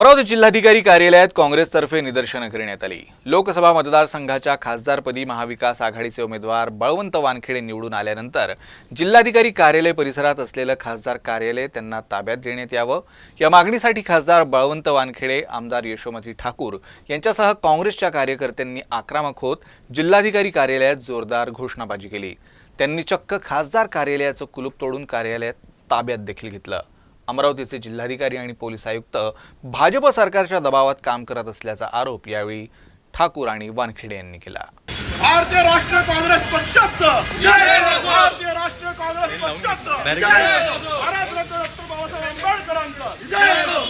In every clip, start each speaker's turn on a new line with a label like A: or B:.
A: अमरावती जिल्हाधिकारी कार्यालयात काँग्रेसतर्फे निदर्शनं करण्यात आली. लोकसभा मतदारसंघाच्या खासदारपदी महाविकास आघाडीचे उमेदवार बळवंत वानखेडे निवडून आल्यानंतर जिल्हाधिकारी कार्यालय परिसरात असलेलं खासदार कार्यालय त्यांना ताब्यात देण्यात यावं. या मागणीसाठी खासदार बळवंत वानखेडे आमदार यशोमती ठाकूर यांच्यासह काँग्रेसच्या कार्यकर्त्यांनी आक्रमक होत जिल्हाधिकारी कार्यालयात जोरदार घोषणाबाजी केली. त्यांनी चक्क खासदार कार्यालयाचं कुलूप तोडून कार्यालयात ताब्यात देखील घेतलं. अमरावतीचे जिल्हाधिकारी आणि पोलीस आयुक्त भाजप सरकारच्या दबावात काम करत असल्याचा आरोप यावेळी ठाकूर आणि वानखेडे यांनी केला.
B: भारतीय राष्ट्रीय काँग्रेस पक्षाचं भारतीय राष्ट्रीय काँग्रेस पक्षाचं भारतरत्न डॉक्टर बाबासाहेब आंबेडकरांचं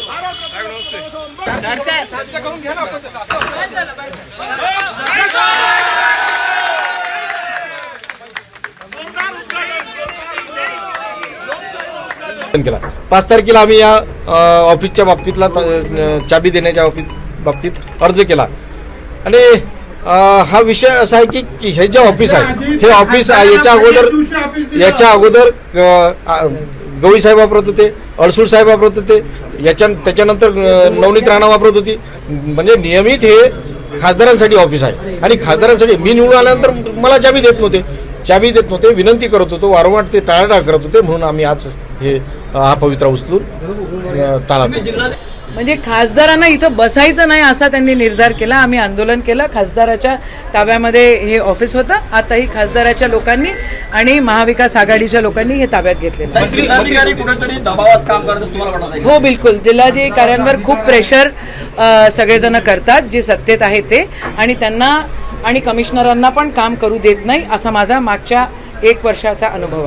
B: भारतरत्न डॉक्टर बाबासाहेब आंबेडकर
C: केला. पाच तारखेला आम्ही या ऑफिसच्या बाबतीतला चाबी देण्याच्या ऑफिस बाबतीत अर्ज केला. आणि हा विषय असा आहे की की हे जे ऑफिस आहे हे ऑफिस आहे, याच्या अगोदर याच्या अगोदर गवळी साहेब वापरत होते अडसूळ साहेब वापरत होते याच्या त्याच्यानंतर नवनीत राणा वापरत होती. म्हणजे नियमित हे खासदारांसाठी ऑफिस आहे. आणि खासदारांसाठी मी निवडून आल्यानंतर मला चाबी देत नव्हते. चाबी देत नव्हते विनंती करत होतो वारंवार ते टाळाटाळ करत होते म्हणून आम्ही आज हे हा पवित्रा उचलून टाळा
D: म्हणजे खासदारांना इथं बसायचं नाही असा त्यांनी निर्धार केला आम्ही आंदोलन केलं खासदाराच्या ताब्यामध्ये हे ऑफिस होतं आताही खासदाराच्या लोकांनी आणि महाविकास आघाडीच्या लोकांनी हे ताब्यात घेतलेलं आहे.
E: जिल्हाधिकारी कुठेतरी दबावात काम करतात तुम्हाला वाटत आहे?
D: हो बिलकुल. जिल्हाधिकाऱ्यांवर खूप प्रेशर सगळेजण करतात जे सत्तेत आहे ते. आणि त्यांना आणि कमिशनरांना पण काम करू देत नाही असा माझा मागच्या एक वर्षाचा अनुभव